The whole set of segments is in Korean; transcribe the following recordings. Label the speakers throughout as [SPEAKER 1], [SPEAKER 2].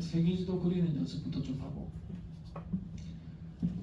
[SPEAKER 1] 세계지도 그리는 연습부터 좀 하고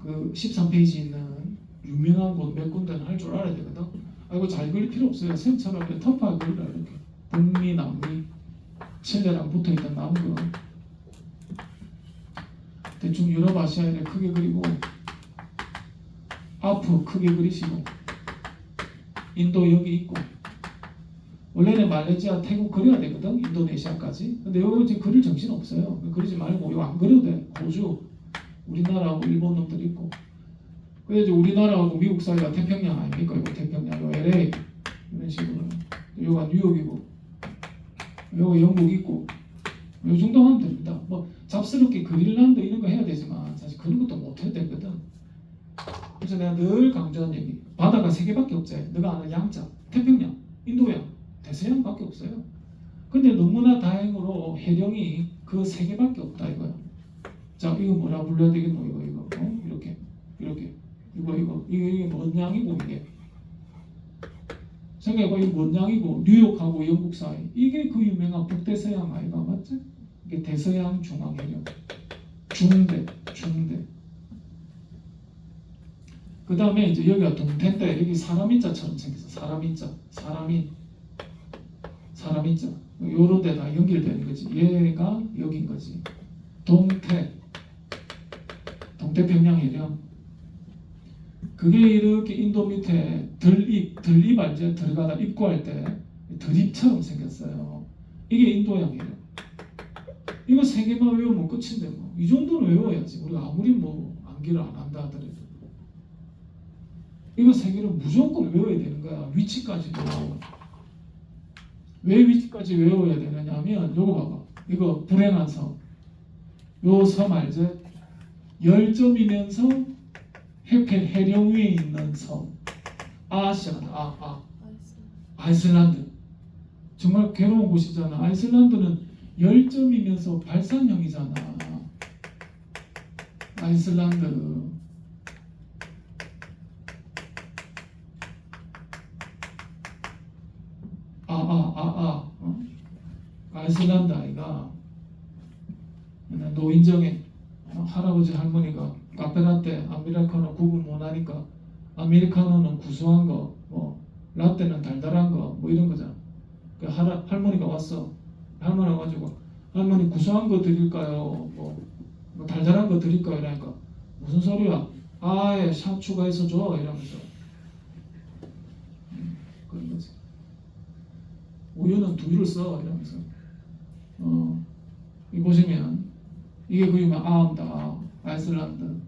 [SPEAKER 1] 그 13페이지 있는 유명한 곳 몇 군데는 할 줄 알아야 되거든. 아 이거 잘 그릴 필요 없어요. 그냥 터프하게 그리라 이렇게 북미 남미 칠레랑 붙어있던 나무들 대충 유럽 아시아를 크게 그리고 아프 크게 그리시고 인도 여기 있고 원래는 말레이시아 태국 그려야 되거든 인도네시아까지. 근데 여기 지금 그릴 정신 없어요. 그리지 말고 이거 안 그려도 돼. 호주 우리나라하고 일본 놈들 있고. 그래서 이제 우리나라하고 미국 사이가 태평양 아닙니까? 이거 태평양 요 LA 이런 식으로. 여기가 뉴욕이고. 여기 영국 있고. 요 정도 하면 됩니다. 뭐 잡스럽게 그릴란드 이런 거 해야 되지만 사실 그런 것도 못 해야 되거든. 그래서 내가 늘 강조한 얘기. 바다가 세 개밖에 없지. 너가 아는 양자 태평양 인도양 대서양밖에 없어요. 근데 너무나 다행으로 해령이 그 세 개밖에 없다 이거야. 자 이거 뭐라 불러야 되겠노 이거 이거. 어? 이렇게 이렇게. 이거 이거. 이게, 이게 뭔 양이고 이게? 생각해봐 이게 뭔 양이고? 뉴욕하고 영국 사이. 이게 그 유명한 북대서양 아이가 맞지? 이게 대서양 중앙해령. 중대 중대. 그 다음에 이제 여기가 동태인데 여기 사람 인자처럼 생겼어. 사람 인자 사람 인 인자 요런 데다 연결되는 거지. 얘가 여긴 거지. 동태 동태 평양 해령 그게 이렇게 인도 밑에 들입 들입 알죠 들어가다 입구할 때 들입처럼 생겼어요. 이게 인도양 해령 이거 세 개만 외우면 끝인데 뭐. 이 정도는 외워야지. 우리가 아무리 뭐 암기를 안 한다 하더라도. 이거 세 개를 무조건 외워야 되는 거야. 위치까지도 왜 위치까지 외워야 되느냐 하면 요거 봐봐. 이거 불행한 섬 요 섬 알지? 열점이면서 해평 해령 위에 있는 섬. 아시아다 아, 아. 아이슬란드. 정말 괴로운 곳이잖아. 아이슬란드는 열점이면서 발산형이잖아. 아이슬란드 아 아 아아 어? 아이슬란드 아이가 노인정에 어, 할아버지 할머니가 카페라떼 아메리카노 구분 못하니까 아메리카노는 구수한 거, 뭐 라떼는 달달한 거, 뭐 이런 거잖아. 그 할, 할머니가 왔어. 할머니 와가지고 할머니 구수한 거 드릴까요? 뭐, 뭐 달달한 거 드릴까요? 이러니까 무슨 소리야? 아예 샤 추가해서 줘 이러면서 음, 그런 거지. 우유는 두유를 써 이러면서 어, 이 보시면 이게 그 유명 아암다 아이슬란드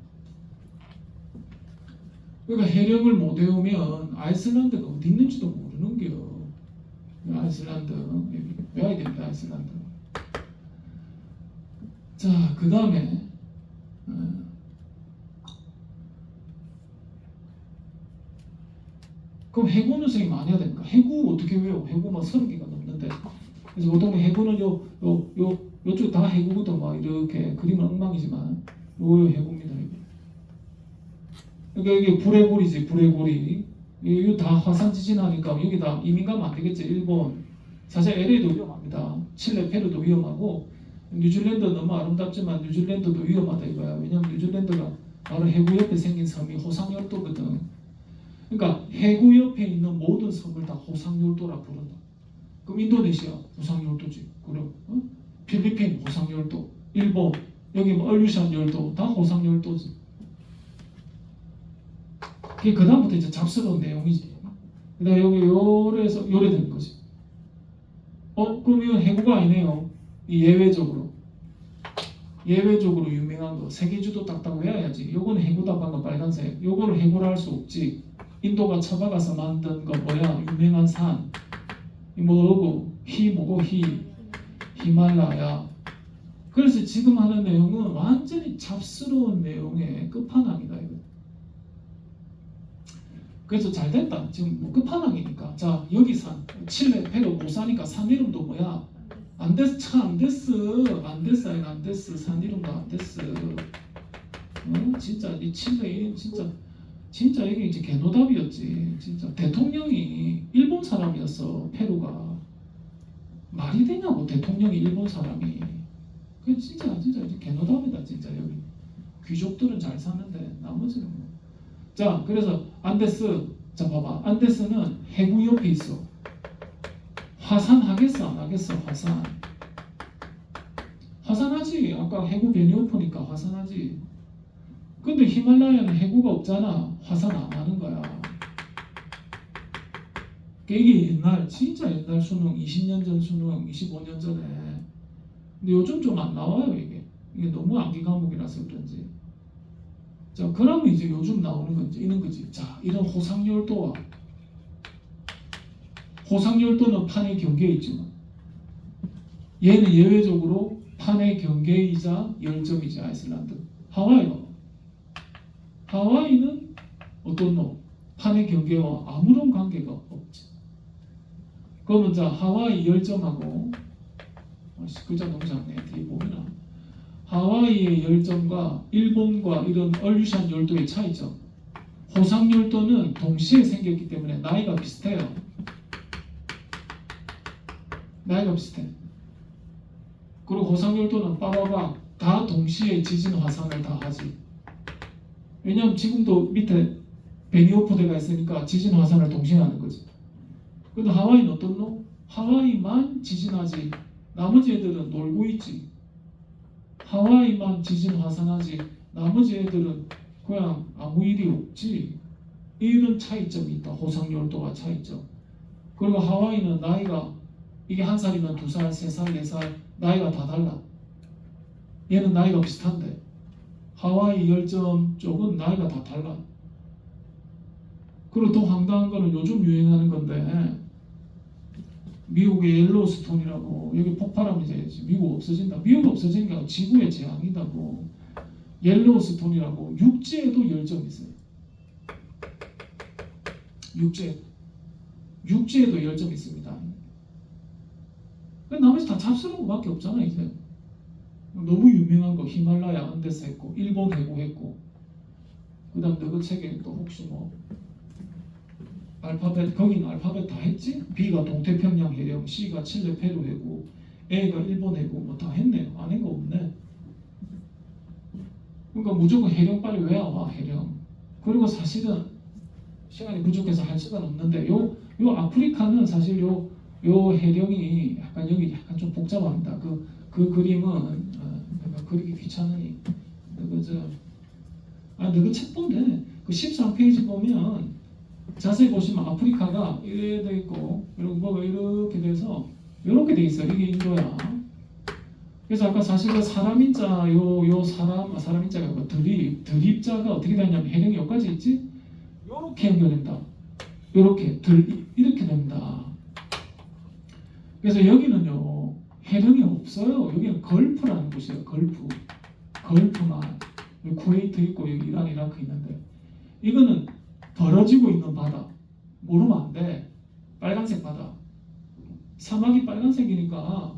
[SPEAKER 1] 그러니까 해령을 못 외우면 아이슬란드가 어디 있는지도 모르는겨 아이슬란드 외워야 됩니다 아이슬란드 자그 다음에 어, 그럼 해구는 선생님 많이 해야 됩니까? 해구 어떻게 외워? 해구만 서른 개가 그래서 보통 해구는 요, 요, 요, 요 쪽 다 해구거든. 막 이렇게 그림은 엉망이지만. 요요 해구입니다. 그러니까 이게 불의 고리지 불의 고리. 이거 다 화산 지진하니까 여기 다 이민 가면 안 되겠지 일본. 사실 LA도 위험합니다. 칠레 페루도 위험하고. 뉴질랜드 너무 아름답지만 뉴질랜드도 위험하다 이거야. 왜냐면 뉴질랜드가 바로 해구 옆에 생긴 섬이 호상열도거든. 그러니까 해구 옆에 있는 모든 섬을 다 호상열도라 부른다 그럼 인도네시아 호상열도지 그럼 어? 필리핀 호상열도 일본 여기 뭐 얼류산 열도 다 호상열도지. 그게 그 다음부터 이제 잡스러운 내용이지. 그다음 여기 요래서 요래 된 거지. 어? 그럼 이건 해구가 아니네요. 이 예외적으로. 예외적으로 유명한 거 세계주도 딱딱 외워야지. 요건 해구다 방금 빨간색. 요거를 해구라 할수 없지. 인도가 쳐박아서 만든 거 뭐야? 유명한 산 뭐고? 히 뭐고 히? 히말라야. 그래서 지금 하는 내용은 완전히 잡스러운 내용의 끝판왕이다 이거. 그래서 잘 됐다. 지금 뭐 끝판왕이니까. 자 여기 산. 칠레 페루 못 사니까 산 이름도 뭐야? 안 됐어 차안 됐어 안 됐어 아니 안 됐어 산 이름도 안 됐어 어? 진짜 이 칠레 이름 진짜 진짜 이게 이제 개노답이었지. 진짜 대통령이 일본 사람이었어 페루가. 말이 되냐고 대통령이 일본 사람이. 그 진짜 진짜 이제 개노답이다 진짜. 여기 귀족들은 잘 사는데 나머지는 뭐. 자 그래서 안데스 자 봐봐. 안데스는 해구 옆에 있어. 화산 하겠어 안 하겠어 화산. 화산하지. 아까 해구 베니오프니까 화산하지 근데 히말라야는 해구가 없잖아. 화산 안 하는 거야. 이게 옛날 진짜 옛날 수능 20년 전 수능 25년 전에. 근데 요즘 좀 안 나와요 이게. 이게 너무 암기 과목이라서 그런지. 자 그러면 이제 요즘 나오는 건 이런 거지. 자 이런 호상열도와. 호상열도는 판의 경계에 있지만 얘는 예외적으로 판의 경계이자 열점이지 아이슬란드. 하와이가 하와이는 어떤 놈? 판의 경계와 아무런 관계가 없지. 그러면 자 하와이 열점하고 어, 씨, 글자 너무 작네. 뒤에 보면 하와이의 열점과 일본과 이런 얼류산 열도의 차이점 호상 열도는 동시에 생겼기 때문에 나이가 비슷해요. 나이가 비슷해. 그리고 호상 열도는 빠바박 다 동시에 지진 화산을 다 하지 왜냐면 지금도 밑에 베니오포대가 있으니까 지진 화산을 동시에 하는 거지. 근데 하와이는 놈? 하와이만 지진하지. 나머지 애들은 놀고 있지. 하와이만 지진 화산하지. 나머지 애들은 그냥 아무 일이 없지. 이런 차이점이 있다. 호상열도와 차이점. 그리고 하와이는 나이가 이게 한 살이면 두 살, 세 살, 네 살 나이가 다 달라. 얘는 나이가 비슷한데 하와이 열점 쪽은 나이가 다 달라 그리고 더 황당한 거는 요즘 유행하는 건데 미국의 옐로우스톤이라고 여기 폭발하면 이제 미국 없어진다. 미국 없어진 게 아니라 지구의 재앙이다고. 옐로우스톤이라고 육지에도 열점이 있어요. 육지에 육지에도 열점이 있습니다. 그 나머지 다 잡스러운 거밖에 없잖아 이제. 너무 유명한 거 히말라야 안데스 했고 일본 해고 했고 그다음 너그 책에 또 혹시 뭐 알파벳 거기는 알파벳 다 했지? B가 동태평양 해령, C가 칠레 페루 해고, A가 일본 해고 뭐 다 했네. 안한 거 없네. 그러니까 무조건 해령 빨리 외워와 해령. 그리고 사실은 시간이 부족해서 할 시간 없는데 요 요 아프리카는 사실 요요 해령이 약간 여기 약간 좀 복잡합니다. 그그 그림은 어, 내가 그리기 귀찮으니 그저 아 너그 책 본데 그 13페이지 보면 자세히 보시면 아프리카가 이래 돼 있고 그리고 뭐가 이렇게 돼서 이렇게 돼 있어요. 이게 인도야. 그래서 아까 사실은 사람 인자 요 요 사람 아, 사람 인자가 뭐 드립 드립자가 어떻게 되냐면 해령이 여기까지 있지. 요렇게 연결된다. 요렇게 들 이렇게 됩니다. 그래서 여기는요 해령이 없어요. 여기는 걸프라는 곳이에요. 걸프 걸프만 쿠웨이트 있고 여기 이란 이라크 있는데 이거는 벌어지고 있는 바다 모르면 안 돼. 빨간색 바다. 사막이 빨간색이니까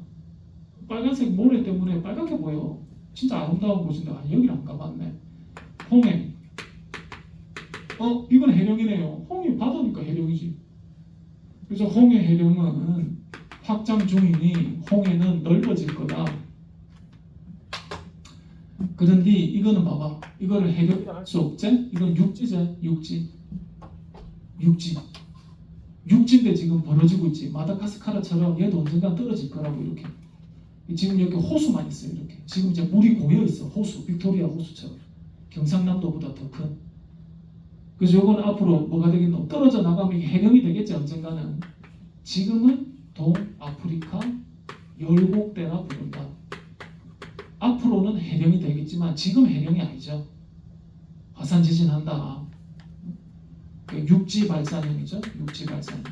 [SPEAKER 1] 빨간색 모래 때문에 빨갛게 보여. 진짜 아름다운 곳인데 아 여기를 안 가봤네. 홍해. 어 이건 해령이네요. 홍해 바다니까 해령이지. 그래서 홍해 해령은 확장 중이니 홍해는 넓어질 거다. 그런데 이거는 봐봐. 이거를 해령이라 할수 없지? 이건 육지제, 육지. 육지. 육지인데 지금 벌어지고 있지. 마다가스카르처럼 얘도 언젠가 떨어질 거라고 이렇게. 지금 여기 호수만 있어요. 이렇게. 지금 이제 물이 고여 있어. 호수, 빅토리아 호수처럼. 경상남도보다 더 큰. 그래서 요건 앞으로 뭐가 되겠노? 떨어져 나가면 이게 해령이 되겠지 언젠가는. 지금은 동아프리카 열곡대라 부른다. 앞으로는 해령이 되겠지만 지금 해령이 아니죠. 화산 지진한다. 그 육지 발산형이죠. 육지 발산형.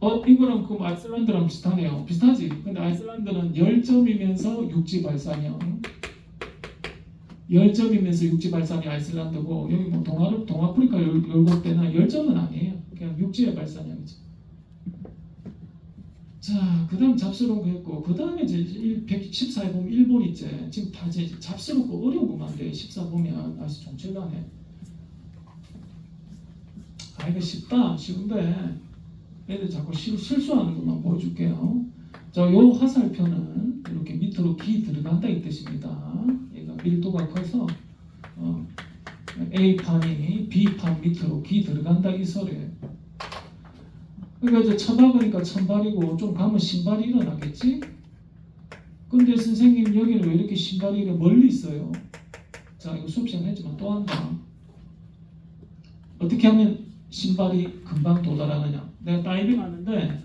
[SPEAKER 1] 어 이거랑 그 아이슬란드랑 비슷하네요. 비슷하지. 근데 아이슬란드는 열점이면서 육지 발산형. 열점이면서 육지 발산이 아이슬란드고 여기 뭐 동아 동아프리카 열- 열곡대는 열점은 아니에요. 그냥 육지의 발산형이죠. 자, 그 다음 잡스러운 거 했고, 그 다음에 이제 114에 보면 일본 이제 지금 다 이제 잡스럽고 어려운 것만 돼. 14 보면 아시 종칠나네. 아, 이거 쉽다. 쉬운데 애들 자꾸 실, 실수하는 것만 보여줄게요. 자, 요 화살표는 이렇게 밑으로 기 들어간다 이 뜻입니다. 얘가 밀도가 커서 어, A판이 B판 밑으로 기 들어간다 이 소리예요. 그러니까 이제 천박으니까 천발이고 좀 가면 신발이 일어나겠지? 근데 선생님 여기는 왜 이렇게 신발이 이렇게 멀리 있어요? 자 이거 수업 시간 했지만 또 한다. 어떻게 하면 신발이 금방 도달하느냐? 내가 다이빙 하는데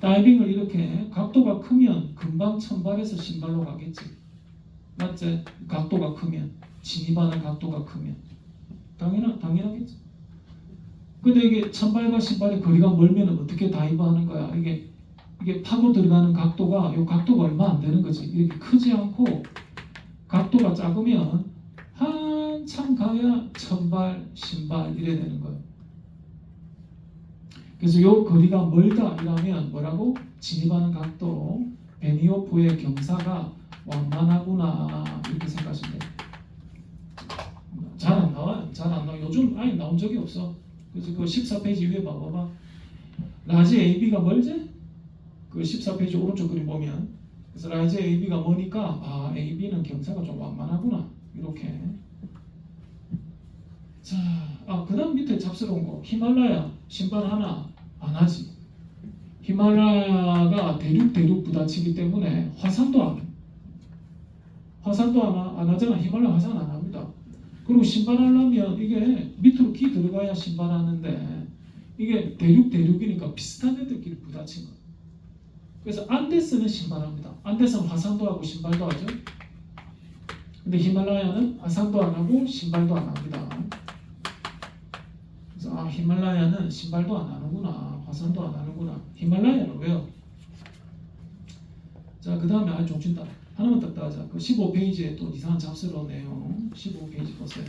[SPEAKER 1] 다이빙을 이렇게 각도가 크면 금방 천발에서 신발로 가겠지. 맞지? 각도가 크면 진입하는 각도가 크면 당연하 당연하겠지. 근데 이게 천발과 신발의 거리가 멀면 어떻게 다이브하는 거야? 이게 이게 파고 들어가는 각도가 요 각도가 얼마 안 되는 거지. 이렇게 크지 않고 각도가 작으면 한참 가야 천발 신발 이래 되는 거예요. 그래서 요 거리가 멀다 이러면 뭐라고 진입하는 각도 베니오프의 경사가 완만하구나 이렇게 생각하시면 돼요. 잘 안 나와요. 잘 안 나와. 요즘 아예 나온 적이 없어. 그래서 그 14페이지 위에 봐봐봐. 라지 AB가 멀지? 그 14페이지 오른쪽 그림 보면 그래서 라지 AB가 뭐니까 아 AB는 경사가 좀 완만하구나 이렇게 자, 아 그다음 밑에 잡스러운 거 히말라야 신발 하나 안 하지. 히말라야가 대륙 대륙 부딪히기 때문에 화산도 안 해. 화산도 안, 하- 안 하잖아. 히말라야 화산 안 합니다. 그리고 신발 하려면 이게 밑으로 기 들어가야 신발 하는데 이게 대륙 대륙이니까 비슷한 애들끼리 부딪힌 거. 그래서 안데스는 신발합니다. 안데스는 화산도 하고 신발도 하죠. 근데 히말라야는 화산도 안 하고 신발도 안 합니다. 그래서 아 히말라야는 신발도 안 하는구나, 화산도 안 하는구나. 히말라야는 왜요? 자, 그 다음에 아주 종친다. 하나만 딱 따자. 그 15페이지에 또 이상한 잡스러운 내용. 15페이지 보세요.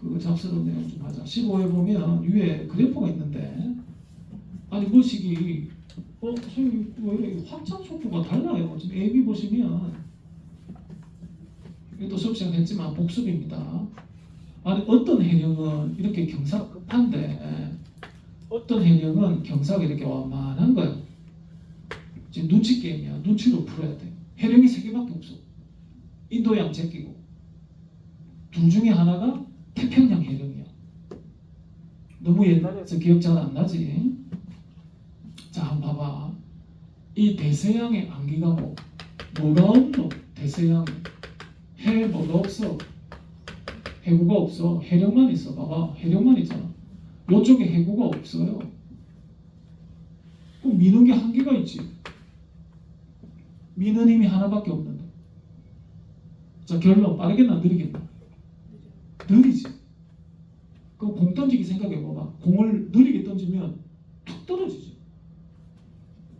[SPEAKER 1] 그 잡스러운 내용 좀 하자. 15에 보면 위에 그래프가 있는데 아니 뭐시기 어 선생님 왜 확장 속도가 달라요. 지금 B 보시면 이것도 수업 시간 했지만 복습입니다. 아니 어떤 해령은 이렇게 경사가 급한데 어떤 해령은 경사가 이렇게 완만한 거예요. 지금 눈치 게임이야. 눈치로 풀어야 돼. 해령이 세 개밖에 없어. 인도양 제끼고 둘 중에 하나가 태평양 해령이야. 너무 옛날에서 기억 잘 안 나지? 자, 한번 봐봐. 이 대서양의 안기가 뭐? 뭐가 없노? 대서양 해 뭐가 없어? 해구가 없어. 해령만 있어. 봐봐. 해령만 있잖아. 요쪽에 해구가 없어요. 그럼 미는 게 한계가 있지. 미는 힘이 하나밖에 없는데. 자, 결론 빠르겠나 느리겠나? 느리지. 그 공 던지기 생각해 봐봐. 공을 느리게 던지면 툭 떨어지지.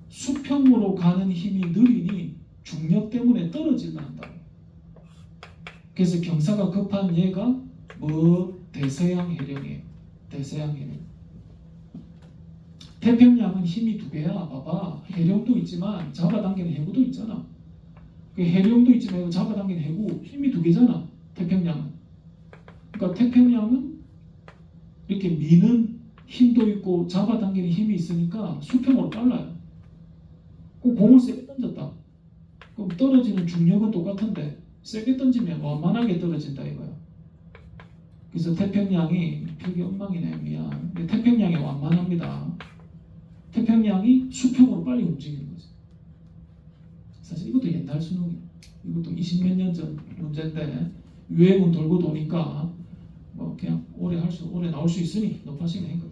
[SPEAKER 1] 수평으로 가는 힘이 느리니 중력 때문에 떨어질라 한다. 그래서 경사가 급한 얘가 뭐 대서양 해령이에요. 대서양 해령. 태평양은 힘이 두 배야. 봐봐. 해령도 있지만 잡아당기는 해구도 있잖아. 그 해령도 있지만 잡아당기는 해구 힘이 두 개잖아. 태평양은. 그러니까 태평양은 이렇게 미는 힘도 있고 잡아당기는 힘이 있으니까 수평으로 빨라요. 그 공을 세게 던졌다. 그럼 떨어지는 중력은 똑같은데 세게 던지면 완만하게 떨어진다 이거야. 그래서 태평양이 필기 엉망이네 미안. 근데 태평양이 완만합니다. 태평양이 수평으로 빨리 움직이는 거지. 사실 이것도 옛날 수능이야. 이것도 20몇 년 전 문제인데 유행은 돌고 도니까 뭐 그냥 오래 할 수 오래 나올 수 있으니 높아지네 이거.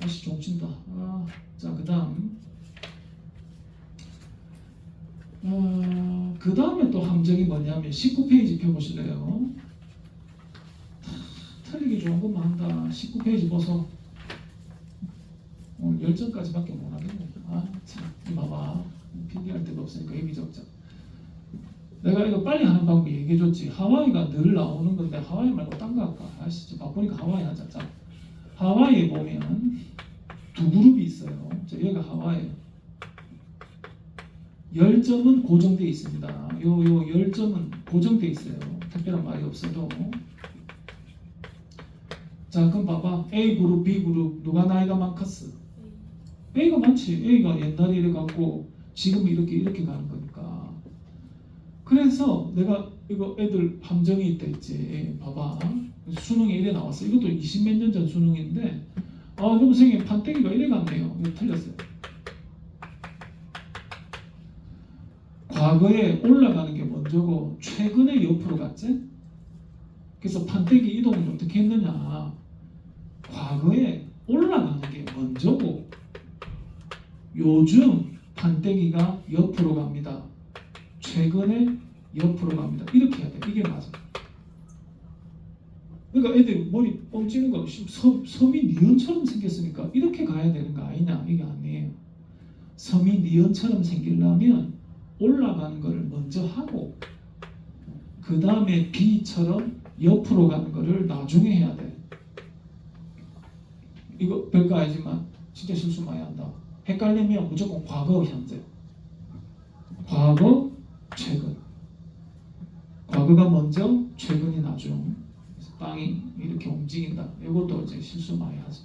[SPEAKER 1] 다시 종친다. 아, 자 그 다음. 어, 그 다음에 또 함정이 뭐냐면 19페이지 펴보실래요? 다 틀리기 좋은 것만 한다. 19페이지 보소. 오늘 열정까지밖에 못 하겠네. 아, 참, 이 봐봐. 필기할 데가 없으니까 얘기 적자. 내가 이거 빨리 하는 방법 얘기해줬지. 하와이가 늘 나오는 건데 하와이 말고 딴 거 할까? 아씨, 바쁘니까 하와이 하자. 자, 하와이에 보면 두 그룹이 있어요. 자, 여기가 하와이예요. 열점은 고정돼 있습니다. 요 요 열점은 고정돼 있어요. 특별한 말이 없어도. 자, 그럼 봐봐. A 그룹, B 그룹 누가 나이가 많겠어? A가 많지. A가 옛날에 이래 갖고 지금 이렇게 이렇게 가는 거니까. 그래서 내가 이거 애들 함정이 있다 했지. 봐봐. 수능에 이래 나왔어. 이것도 20 몇 년 전 수능인데 아, 그럼 선생님 판때기가 이래 갔네요. 이거 틀렸어요. 과거에 올라가는 게 먼저고 최근에 옆으로 갔지? 그래서 판때기 이동을 어떻게 했느냐? 과거에 올라가는 게 먼저고 요즘 판때기가 옆으로 갑니다. 최근에 옆으로 갑니다. 이렇게 해야 돼. 이게 맞아. 그러니까 애들이 머리 뻥찌는 거 섬, 섬이 니은처럼 생겼으니까 이렇게 가야 되는 거 아니냐 이게 아니에요. 섬이 니은처럼 생기려면 올라가는 거를 먼저 하고 그 다음에 B처럼 옆으로 가는 거를 나중에 해야 돼. 이거 별거 아니지만 진짜 실수 많이 한다. 헷갈리면 무조건 과거, 현재. 과거, 최근. 과거가 먼저, 최근이 나중. 땅이 이렇게 움직인다. 이것도 이제 실수 많이 하죠.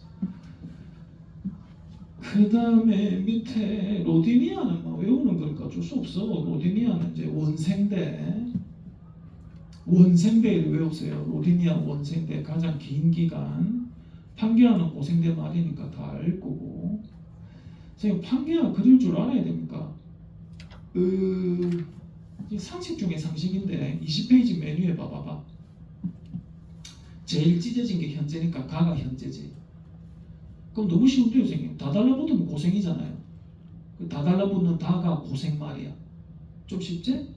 [SPEAKER 1] 그 다음에 밑에 로디니아는 뭐 외우는 거니까 어쩔 수 없어. 로디니아는 이제 원생대. 원생대를 외우세요. 로디니아 원생대 가장 긴 기간. 판기아는 고생대 말이니까 다 알 거고. 선생님 판기아 그릴 줄 알아야 됩니까? 그이 상식 중에 상식인데 20페이지 메뉴에 봐봐봐. 제일 찢어진 게 현재니까 가가 현재지. 그럼 너무 쉬운데요, 선생님. 다 달라붙으면 고생이잖아요. 그다 달라붙는 다가 고생 말이야. 좀 쉽지?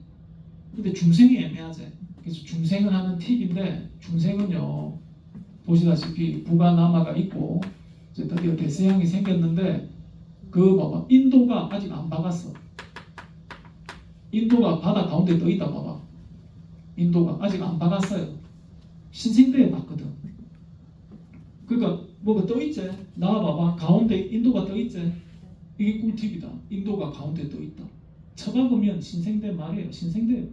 [SPEAKER 1] 근데 중생이 애매하지. 그래서 중생을 하는 팁인데 중생은요 보시다시피 북아 남아가 있고 드디어 대서양이 생겼는데 그 봐봐 인도가 아직 안 박았어. 인도가 바다 가운데 떠 있다 봐봐. 인도가 아직 안 박았어요. 신생대에 봤거든. 그러니까 뭐가 떠 있지? 나와 봐봐. 가운데 인도가 떠 있지? 이게 꿀팁이다. 인도가 가운데 떠 있다. 처박으면 신생대 말이에요. 신생대.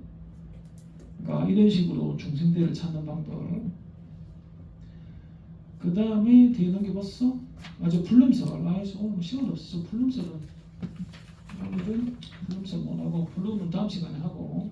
[SPEAKER 1] 그러니까 이런 식으로 중생대를 찾는 방법. 그 다음에 뒤에 넘겨봤어? 아주 불름설. 아이서 오늘 시간 없어. 불름설은 여러분들 불름설 못하고 불름은 다음 시간에 하고